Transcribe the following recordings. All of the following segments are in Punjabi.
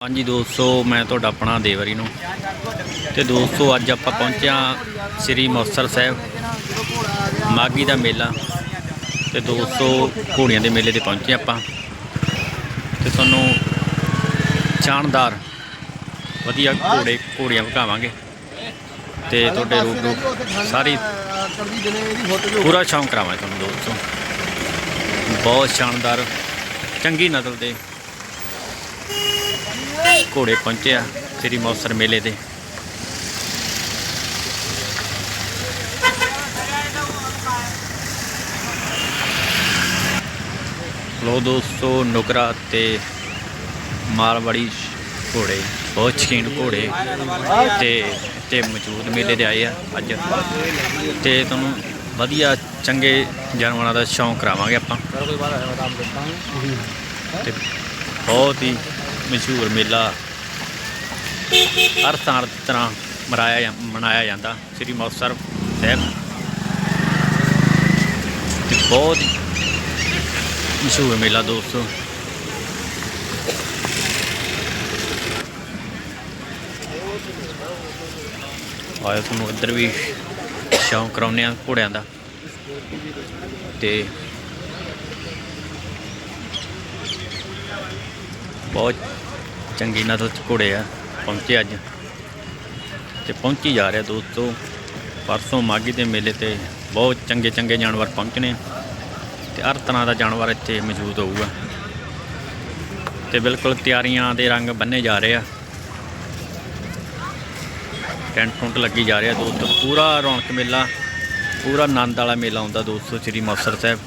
ਹਾਂਜੀ ਦੋਸਤੋ, ਮੈਂ ਤੁਹਾਡਾ ਆਪਣਾ ਦੇਵਰੀ ਨੂੰ। ਤੇ ਦੋਸਤੋ, ਅੱਜ ਆਪਾਂ ਪਹੁੰਚਿਆ ਸ੍ਰੀ ਮੁਕਤਸਰ ਸਾਹਿਬ ਮਾਗੀ ਦਾ ਮੇਲਾ। ਤੇ ਦੋਸਤੋ, ਘੋੜੀਆਂ ਦੇ ਮੇਲੇ ਤੇ ਪਹੁੰਚੇ ਆਪਾਂ। ਤੇ ਤੁਹਾਨੂੰ ਸ਼ਾਨਦਾਰ, ਵਧੀਆ ਘੋੜੇ, ਘੋੜੀਆਂ ਵਿਖਾਵਾਂਗੇ। ਤੇ ਤੁਹਾਡੇ ਰੂਪ ਰੂਪ ਸਾਰੀ ਪੂਰਾ ਸ਼ੌਂਕ ਕਰਾਵਾਂਗੇ ਤੁਹਾਨੂੰ ਦੋਸਤੋ। ਬਹੁਤ ਸ਼ਾਨਦਾਰ, ਚੰਗੀ ਨਸਲ ਦੇ ਘੋੜੇ ਪਹੁੰਚੇ ਆ, ਸ੍ਰੀ ਮੁਕਤਸਰ ਮੇਲੇ ਤੇ। ਲੋ ਦੋਸਤੋ, ਨੁਕਰਾ ਤੇ ਮਾਲਵਾੜੀ ਘੋੜੇ, ਬਹੁਤ ਸ਼ਕੀਨ ਘੋੜੇ ਤੇ ਤੇ ਮੌਜੂਦ ਮੇਲੇ ਦੇ ਆਏ ਆ ਅੱਜ। ਤੇ ਤੁਹਾਨੂੰ ਵਧੀਆ ਚੰਗੇ ਜਾਨਵਰਾਂ ਦਾ ਸ਼ੌਂਕ ਕਰਾਵਾਂਗੇ ਆਪਾਂ। ਤੇ ਬਹੁਤ ਹੀ ਮਸ਼ਹੂਰ ਮੇਲਾ ਹਰ ਸਾਲ ਤਰ੍ਹਾਂ ਮਨਾਇਆ ਮਨਾਇਆ ਜਾਂਦਾ। ਸ੍ਰੀ ਮੁਕਤਸਰ ਸਾਹਿਬ ਤੇ ਬਹੁਤ ਮਸ਼ਹੂਰ ਮੇਲਾ ਦੋਸਤੋ। ਆਇਆ ਤੁਹਾਨੂੰ ਇੱਧਰ ਵੀ ਸ਼ੌਂਕ ਕਰਾਉਂਦੇ ਆ ਘੋੜਿਆਂ ਦਾ। ਤੇ ਬਹੁਤ ਚੰਗੀ ਨਸਲ ਚ ਘੋੜੇ ਆ, ਪਹੁੰਚੇ ਅੱਜ। ਤੇ ਪਹੁੰਚੀ ਜਾ ਰਿਹਾ ਦੋਸਤੋ, ਪਰਸੋਂ ਮਾਗੀ ਦੇ ਮੇਲੇ ਤੇ ਬਹੁਤ ਚੰਗੇ ਚੰਗੇ ਜਾਨਵਰ ਪਹੁੰਚਣੇ। ਤੇ ਹਰ ਤਰ੍ਹਾਂ ਦਾ ਜਾਨਵਰ ਇੱਥੇ ਮੌਜੂਦ ਹੋਊਗਾ। ਤੇ ਬਿਲਕੁਲ ਤਿਆਰੀਆਂ ਦੇ ਰੰਗ ਬੰਨੇ ਜਾ ਰਹੇ ਆ। ਟੈਂਟ ਟੁੰਟ ਲੱਗੀ ਜਾ ਰਿਹਾ ਦੋਸਤੋ। ਪੂਰਾ ਰੌਣਕ ਮੇਲਾ, ਪੂਰਾ ਆਨੰਦ ਵਾਲਾ ਮੇਲਾ ਹੁੰਦਾ ਦੋਸਤੋ, ਸ੍ਰੀ ਮੁਕਤਸਰ ਸਾਹਿਬ।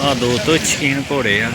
ਆ ਦੋਸਤੋ ਸ਼ਕੀਨ ਘੋੜੇ ਆ